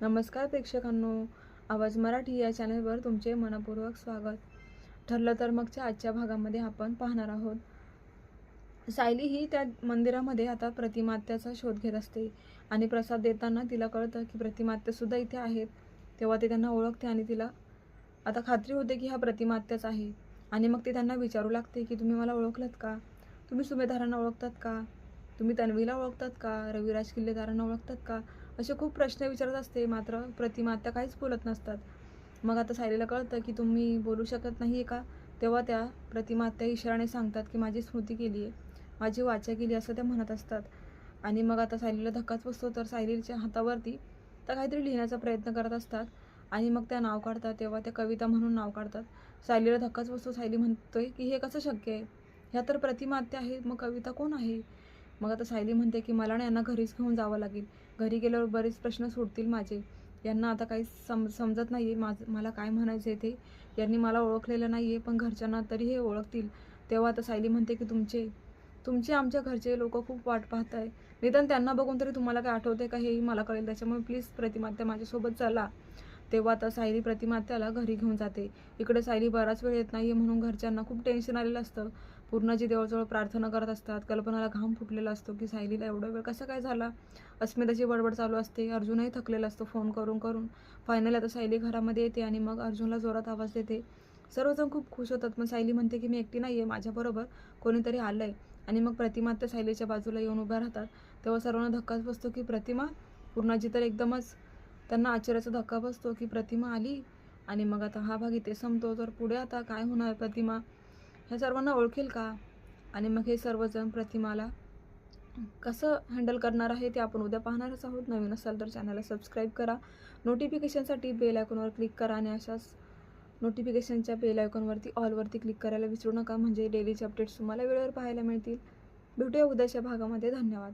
नमस्कार प्रेक्षकांनो. आवाज मराठी या चॅनलवर तुमचे मनपूर्वक स्वागत. ठरलं तर मगच्या आजच्या भागामध्ये आपण पाहणार आहोत. सायली ही त्या मंदिरामध्ये आता प्रतिमात्याचा शोध घेत असते आणि प्रसाद देताना तिला कळतं की प्रतिमात्यासुद्धा इथे आहेत. तेव्हा ते त्यांना ओळखते आणि तिला आता खात्री होते की हा प्रतिमात्याच आहे. आणि मग ते त्यांना विचारू लागते की तुम्ही मला ओळखलत का? तुम्ही सुभेदारांना ओळखतात का? तुम्ही तन्वीला ओळखतात का? रविराज किल्लेदारांना ओळखतात का? असे खूप प्रश्न विचारत असते मात्र प्रतिमा त्या काहीच बोलत नसतात. मग आता सायलीला कळतं की तुम्ही बोलू शकत नाही आहे का? तेव्हा त्या प्रतिमा त्या इशाराने सांगतात की माझी स्मृती केली आहे माझी वाचा केली असं त्या म्हणत असतात. आणि मग आता सायलीला धक्काच बसतो तर सायलीच्या हातावरती त्या काहीतरी लिहिण्याचा प्रयत्न करत असतात. आणि मग त्या नाव काढतात तेव्हा त्या कविता म्हणून नाव काढतात. सायलीला धक्काच बसतो सायली म्हणतोय की हे कसं शक्य आहे? ह्या तर प्रतिमा आत्या आहेत मग कविता कोण आहे? मग आता सायली म्हणते की मला ना यांना घरीच घेऊन जावं लागेल. घरी गेल्यावर बरेच प्रश्न सुटतील माझे. यांना आता काही सम समजत नाही आहे माझं मला काय म्हणायचं आहे ते. यांनी मला ओळखलेलं नाही आहे पण घरच्यांना तरी हे ओळखतील. तेव्हा आता सायली म्हणते की तुमचे तुमचे आमच्या घरचे लोक खूप वाट पाहत आहे निदान त्यांना बघून तरी तुम्हाला काय आठवते का हेही मला कळेल. त्याच्यामुळे प्लीज प्रतिमात्या माझ्यासोबत चला. तेव्हा आता सायली प्रतिमात्याला घरी घेऊन जाते. इकडे सायली बराच वेळ येत नाही म्हणून घरच्यांना खूप टेन्शन आलेलं असतं. पूर्णाजी देवाजवळ प्रार्थना करत असतात कल्पनाला घाम फुटलेला असतो की सायलीला एवढा वेळ कसा काय झाला? अस्मिताची बडबड चालू असते अर्जुनही थकलेला असतो फोन करून करून. फायनली आता सायली घरामध्ये येते आणि मग अर्जुनला जोरात आवाज देते. सर्वजण खूप खुश होतात मग सायली म्हणते की मी एकटी नाही आहे माझ्याबरोबर कोणीतरी आलं आहे आणि मग प्रतिमा त्या सायलीच्या बाजूला येऊन उभ्या राहतात. तेव्हा सर्वांना धक्काच बसतो की प्रतिमा पूर्णाजी तर एकदमच त्यांना आश्चर्याचा धक्का बसतो की प्रतिमा आली. आणि मग आता हा भाग इथे संपतो. तर पुढे आता काय होणार प्रतिमा? ह्या सर्वांना ओळखेल का? आणि मग हे सर्वजण प्रतिमाला कसं हँडल करणार आहे ते आपण उद्या पाहणारच आहोत. नवीन असाल तर चॅनलला सबस्क्राईब करा. नोटिफिकेशनसाठी बेल आयकॉनवर क्लिक करा आणि अशाच नोटिफिकेशनच्या बेल आयकॉनवरती ऑलवरती क्लिक करायला विसरू नका. म्हणजे डेलीचे अपडेट्स तुम्हाला वेळेवर पाहायला मिळतील. भेटूया उद्याच्या भागामध्ये. धन्यवाद.